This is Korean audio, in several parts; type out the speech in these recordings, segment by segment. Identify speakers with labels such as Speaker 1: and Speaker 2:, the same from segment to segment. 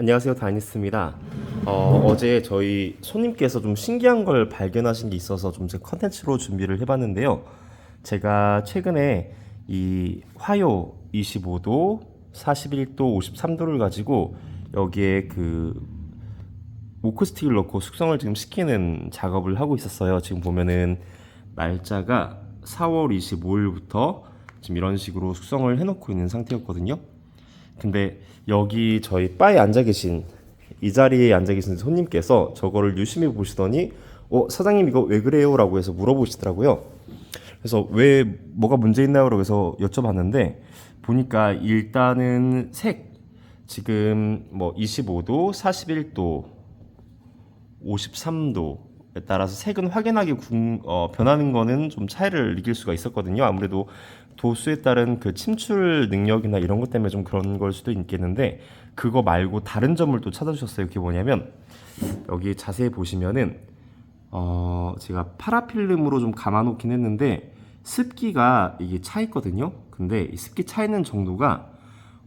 Speaker 1: 안녕하세요 다이니스입니다. 어, 어제 저희 손님께서 좀 신기한 걸 발견하신 게 있어서 좀 제 컨텐츠로 준비를 해봤는데요. 제가 최근에 이 화요 25도, 41도, 53도를 가지고 여기에 그 오크스틱을 넣고 숙성을 지금 시키는 작업을 하고 있었어요. 지금 보면은 날짜가 4월 25일부터 지금 이런 식으로 숙성을 해놓고 있는 상태였거든요. 근데 여기 저희 바에 앉아 계신 이 자리에 앉아 계신 손님께서 저거를 유심히 보시더니 어 사장님 이거 왜 그래요라고 해서 물어보시더라고요. 그래서 왜 뭐가 문제 있나요?라고 해서 여쭤봤는데 보니까 일단은 색 지금 뭐 25도, 41도, 53도에 따라서 색은 확연하게 궁- 어, 변하는 거는 좀 차이를 느낄 수가 있었거든요. 아무래도 도수에 따른 그 침출 능력이나 이런 것 때문에 좀 그런 걸 수도 있겠는데 그거 말고 다른 점을 또 찾아주셨어요. 그게 뭐냐면 여기 자세히 보시면은 어, 제가 파라필름으로 좀 감아놓긴 했는데 습기가 이게 차 있거든요. 근데 이 습기 차 있는 정도가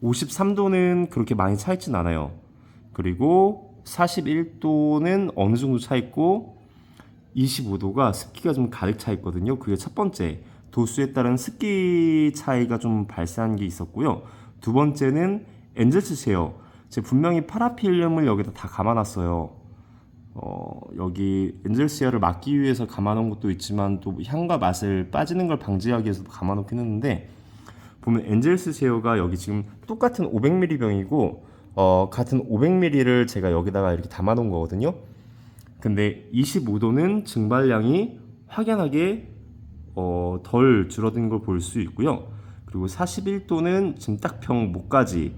Speaker 1: 53도는 그렇게 많이 차 있진 않아요. 그리고 41도는 어느 정도 차 있고 25도가 습기가 좀 가득 차 있거든요. 그게 첫 번째 도수에 따른 습기 차이가 좀 발생한 게 있었고요. 두 번째는 엔젤스 쉐어. 제가 분명히 파라필름을 여기다 다 감아놨어요. 어, 여기 엔젤시아를 막기 위해서 감아놓은 것도 있지만 또 향과 맛을 빠지는 걸 방지하기 위해서도 감아놓긴 했는데 보면 엔젤스 쉐어가 여기 지금 똑같은 500ml 병이고 어, 같은 500ml를 제가 여기다가 이렇게 담아놓은 거거든요. 근데 25도는 증발량이 확연하게 어, 덜 줄어든 걸 볼 수 있고요. 그리고 41도는 지금 딱병 목까지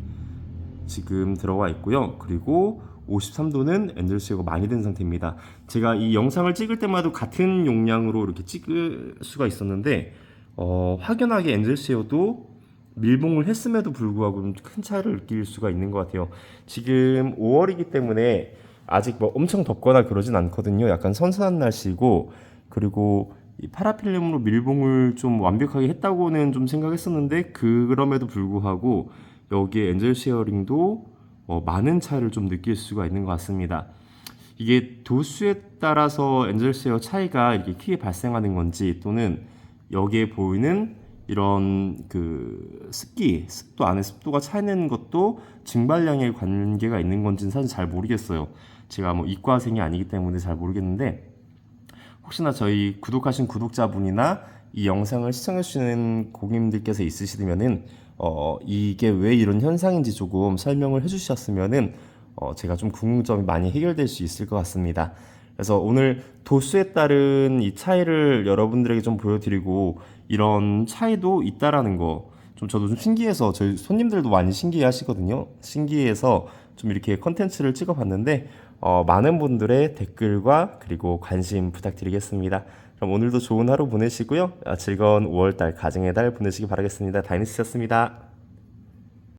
Speaker 1: 지금 들어와 있고요. 그리고 53도는 엔젤시어가 많이 된 상태입니다. 제가 이 영상을 찍을 때마다 같은 용량으로 이렇게 찍을 수가 있었는데 어, 확연하게 엔젤시어도 밀봉을 했음에도 불구하고 좀큰 차이를 느낄 수가 있는 것 같아요. 지금 5월이기 때문에 아직 뭐 엄청 덥거나 그러진 않거든요. 약간 선선한 날씨고 그리고 이 파라필름으로 밀봉을 좀 완벽하게 했다고는 좀 생각했었는데 그럼에도 불구하고 여기에 엔젤 쉐어링도 어, 많은 차이를 좀 느낄 수가 있는 것 같습니다. 이게 도수에 따라서 엔젤 쉐어 차이가 이렇게 크게 발생하는 건지 또는 여기에 보이는 이런 그 습기, 습도 안에 습도가 차이는 것도 증발량에 관계가 있는 건지는 사실 잘 모르겠어요. 제가 뭐 이과생이 아니기 때문에 잘 모르겠는데 혹시나 저희 구독하신 구독자분이나 이 영상을 시청해 주시는 고객님들께서 있으시면은 어 이게 왜 이런 현상인지 조금 설명을 해 주셨으면은 어 제가 좀 궁금점이 많이 해결될 수 있을 것 같습니다. 그래서 오늘 도수에 따른 이 차이를 여러분들에게 좀 보여드리고 이런 차이도 있다라는 거 좀 저도 좀 신기해서 저희 손님들도 많이 신기해 하시거든요. 신기해서 좀 이렇게 컨텐츠를 찍어봤는데 어, 많은 분들의 댓글과 그리고 관심 부탁드리겠습니다. 그럼 오늘도 좋은 하루 보내시고요. 아, 즐거운 5월달 가정의 달 보내시기 바라겠습니다. 다이니스였습니다.